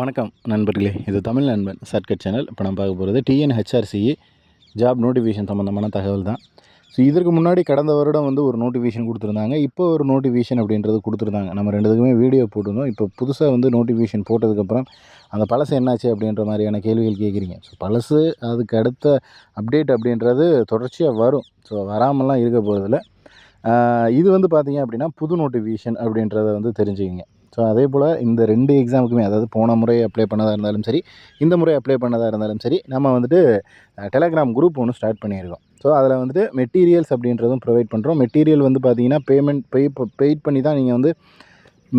வணக்கம் நண்பர்களே. இது தமிழ் நண்பன் சர்க்கட் சேனல். இப்போ நம்ம பார்க்க போகிறது டிஎன்ஹெச்ஆர்சிஏ ஜாப் நோட்டிஃபிகேஷன் சம்மந்தமான தகவல் தான். ஸோ இதற்கு முன்னாடி கடந்த வருடம் வந்து ஒரு நோட்டிஃபிகேஷன் கொடுத்துருந்தாங்க. இப்போ ஒரு நோட்டிஃபிகேஷன் அப்படின்றது கொடுத்துருந்தாங்க. நம்ம ரெண்டுத்துக்குமே வீடியோ போட்டிருந்தோம். இப்போ புதுசாக வந்து நோட்டிஃபிகேஷன் போட்டதுக்கப்புறம் அந்த பழசு என்னாச்சு அப்படின்ற மாதிரியான கேள்விகள் கேட்குறீங்க. ஸோ பழசு அதுக்கு அடுத்த அப்டேட் அப்படின்றது தொடர்ச்சியாக வரும். ஸோ வராமலாம் இருக்க போகிறதில்ல இது வந்து பார்த்தீங்க அப்படின்னா புது நோட்டிஃபிகேஷன் அப்படின்றத வந்து தெரிஞ்சுக்கிங்க. ஸோ அதே போல் இந்த ரெண்டு எக்ஸாமுக்குமே அதாவது போன முறை அப்ளை பண்ணதாக இருந்தாலும் சரி இந்த முறை அப்ளை பண்ணதாக இருந்தாலும் சரி நம்ம வந்துட்டு டெலகிராம் குரூப் ஒன்று ஸ்டார்ட் பண்ணியிருக்கோம். ஸோ அதில் வந்துட்டு மெட்டீரியல்ஸ் அப்படின்றதும் ப்ரொவைட் பண்ணுறோம் மெட்டீரியல் வந்து பார்த்தீங்கன்னா பேமெண்ட் பே பெய்ட் பண்ணி தான் நீங்கள் வந்து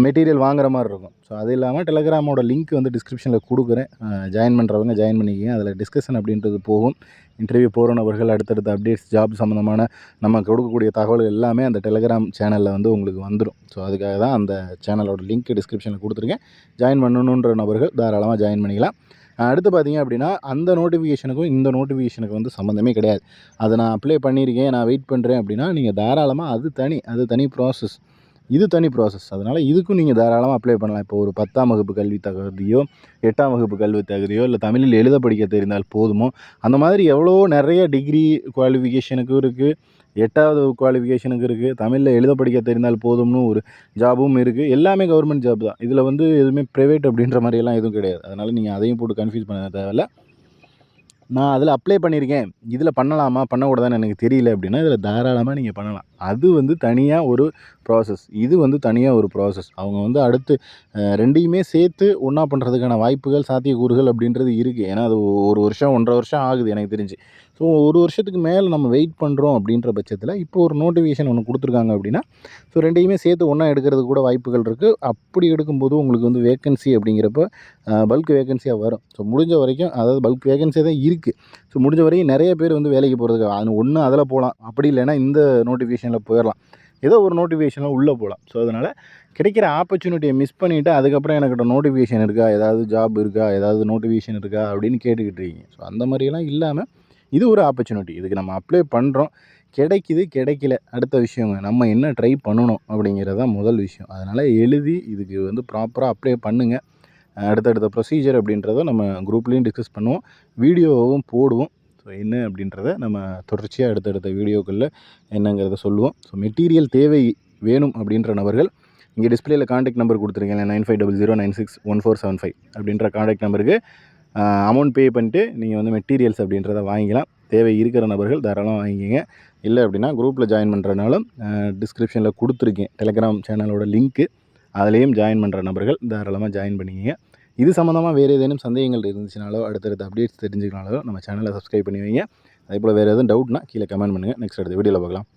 மெட்டீரியல் வாங்குற மாதிரி இருக்கும். ஸோ அது இல்லாமல் டெலகிராமோட லிங்க் வந்து டிஸ்கிரிப்ஷனில் கொடுக்குறேன். ஜாயின் பண்ணுறவங்க ஜாயின் பண்ணிக்கிங்க. அதில் டிஸ்கஷன் அப்படின்றது போகும். இன்டர்வியூ போகிற நபர்கள் அடுத்தடுத்த அப்டேட்ஸ் ஜாப் சம்மந்தமான நம்ம கொடுக்கக்கூடிய தகவல் எல்லாமே அந்த டெலகிராம் சேனலில் வந்து உங்களுக்கு வந்துடும் ஸோ அதுக்காக தான் அந்த சேனலோட லிங்க் டிஸ்கிரிப்ஷனில் கொடுத்துருக்கேன். ஜாயின் பண்ணணுன்ற நபர்கள் தாராளமாக ஜாயின் பண்ணிக்கலாம். அடுத்து பார்த்தீங்க அப்படின்னா அந்த நோட்டிஃபிகேஷனுக்கும் இந்த நோட்டிஃபிகேஷனுக்கு வந்து சம்மந்தமே கிடையாது. அதை நான் அப்ளை பண்ணியிருக்கேன் நான் வெயிட் பண்ணுறேன் அப்படின்னா நீங்கள் தாராளமாக அது தனி அது தனி ப்ராசஸ் இது தனி ப்ராசஸ் அதனால் இதுக்கும் நீங்கள் தாராளமாக அப்ளை பண்ணலாம். இப்போ ஒரு பத்தாம் வகுப்பு கல்வி தகுதியோ எட்டாம் வகுப்பு கல்வி தகுதியோ இல்லை தமிழில் எழுத படிக்க தெரிந்தால் போதுமோ அந்த மாதிரி எவ்வளோ நிறைய டிகிரி குவாலிஃபிகேஷனுக்கும் இருக்குது எட்டாவது குவாலிஃபிகேஷனுக்கு இருக்குது தமிழில் எழுத படிக்க தெரிந்தால் போதும்னு ஒரு ஜாபும் இருக்குது எல்லாமே கவர்மெண்ட் ஜாப் தான். இதில் வந்து எதுவுமே ப்ரைவேட் அப்படின்ற மாதிரியெல்லாம் எதுவும் கிடையாது. அதனால் நீங்கள் அதையும் போட்டு கன்ஃபியூஸ் பண்ண தேவையில்ல. நான் அதில் அப்ளை பண்ணியிருக்கேன். இதில் பண்ணலாமா? பண்ணக்கூடாதான்னு எனக்கு தெரியல அப்படின்னா இதில் தாராளமாக நீங்கள் பண்ணலாம். அது வந்து தனியாக ஒரு ப்ராசஸ் இது வந்து தனியாக ஒரு ப்ராசஸ் அவங்க வந்து அடுத்து ரெண்டையுமே சேர்த்து ஒன்றா பண்ணுறதுக்கான வாய்ப்புகள் சாத்தியக்கூறுகள் அப்படின்றது இருக்குது ஏன்னா அது ஒரு வருஷம் ஒன்றரை வருஷம் ஆகுது எனக்கு தெரிஞ்சு. ஸோ ஒரு வருஷத்துக்கு மேலே நம்ம வெயிட் பண்ணுறோம் அப்படின்ற பட்சத்தில் இப்போ ஒரு நோட்டிஃபிகேஷன் ஒன்று கொடுத்துருக்காங்க அப்படின்னா ஸோ ரெண்டையுமே சேர்த்து ஒன்றா எடுக்கிறதுக்கு கூட வாய்ப்புகள் இருக்குது அப்படி எடுக்கும்போது உங்களுக்கு வந்து வேக்கன்சி அப்படிங்கிறப்ப பல்க் வேகன்சியாக வரும். ஸோ முடிஞ்ச வரைக்கும் அதாவது பல்க் வேக்கன்சியாக தான் இருக்குது ஸோ முடிஞ்ச வரைக்கும் நிறைய பேர் வந்து வேலைக்கு போகிறதுக்கு அது ஒன்று அதில் போகலாம் அப்படி இல்லைன்னா இந்த நோட்டிஃபிகேஷனில் போயிடலாம் ஏதோ ஒரு நோட்டிஃபிகேஷனில் உள்ளே போகலாம் ஸோ அதனால் கிடைக்கிற ஆப்பர்ச்சுனிட்டியை மிஸ் பண்ணிவிட்டு அதுக்கப்புறம் எனக்கிட்ட நோட்டிஃபிகேஷன் இருக்கா? ஏதாவது ஜாப் இருக்கா? ஏதாவது நோட்டிஃபிகேஷன் இருக்கா? அப்படின்னு கேட்டுக்கிட்டு இருக்கீங்க. ஸோ அந்த மாதிரியெல்லாம் இல்லாமல் இது ஒரு ஆப்பர்ச்சுனிட்டி இதுக்கு நம்ம அப்ளை பண்ணுறோம் கிடைக்கிது கிடைக்கல. அடுத்த விஷயங்க நம்ம என்ன ட்ரை பண்ணணும் அப்படிங்கிறது தான் முதல் விஷயம். அதனால் எழுதி இதுக்கு வந்து ப்ராப்பராக அப்ளை பண்ணுங்கள் அடுத்தடுத்த ப்ரொசீஜர் அப்படின்றத நம்ம குரூப்லேயும் டிஸ்கஸ் பண்ணுவோம். வீடியோவும் போடுவோம். ஸோ என்ன அப்படின்றத நம்ம தொடர்ச்சியாக அடுத்தடுத்த வீடியோக்களில் என்னங்கிறத சொல்லுவோம். ஸோ மெட்டீரியல் தேவை வேணும் அப்படின்ற நபர்கள் இங்கே டிஸ்பிளேயில் காண்டாக்ட் நம்பர் கொடுத்துருக்கேன் nine five double zero nine six one four seven five அப்படின்ற காண்டாக்ட் நம்பருக்கு அமௌண்ட் பே பண்ணிட்டு நீங்கள் வந்து மெட்டீரியல்ஸ் அப்படின்றத வாங்கிக்கலாம். தேவை இருக்கிற நபர்கள் தாராளமாக வாங்கிக்கிங்க. இல்லை அப்படின்னா குரூப்பில் ஜாயின் பண்ணுறதுனாலும் டிஸ்கிரிப்ஷனில் கொடுத்துருக்கேன். டெலிகிராம் சேனலோட லிங்க்கு அதுலேயும் ஜாயின் பண்ணுற நபர்கள் தாராளமாக ஜாயின் பண்ணிக்கிங்க. இது சம்மந்தமாக வேறு ஏதேனும் சந்தேகங்கள் இருந்துச்சுனாலோ அடுத்தடுத்த அப்டேட்ஸ் தெரிஞ்சுக்கனாலோ நம்ம சேனலை சப்ஸ்கிரைப் பண்ணி வைங்க. அதே போல் வேறு எதுவும் டவுட்னா கீழே கமெண்ட் பண்ணுங்கள் நெக்ஸ்ட் அடுத்த வீடியோவில் பார்க்கலாம்.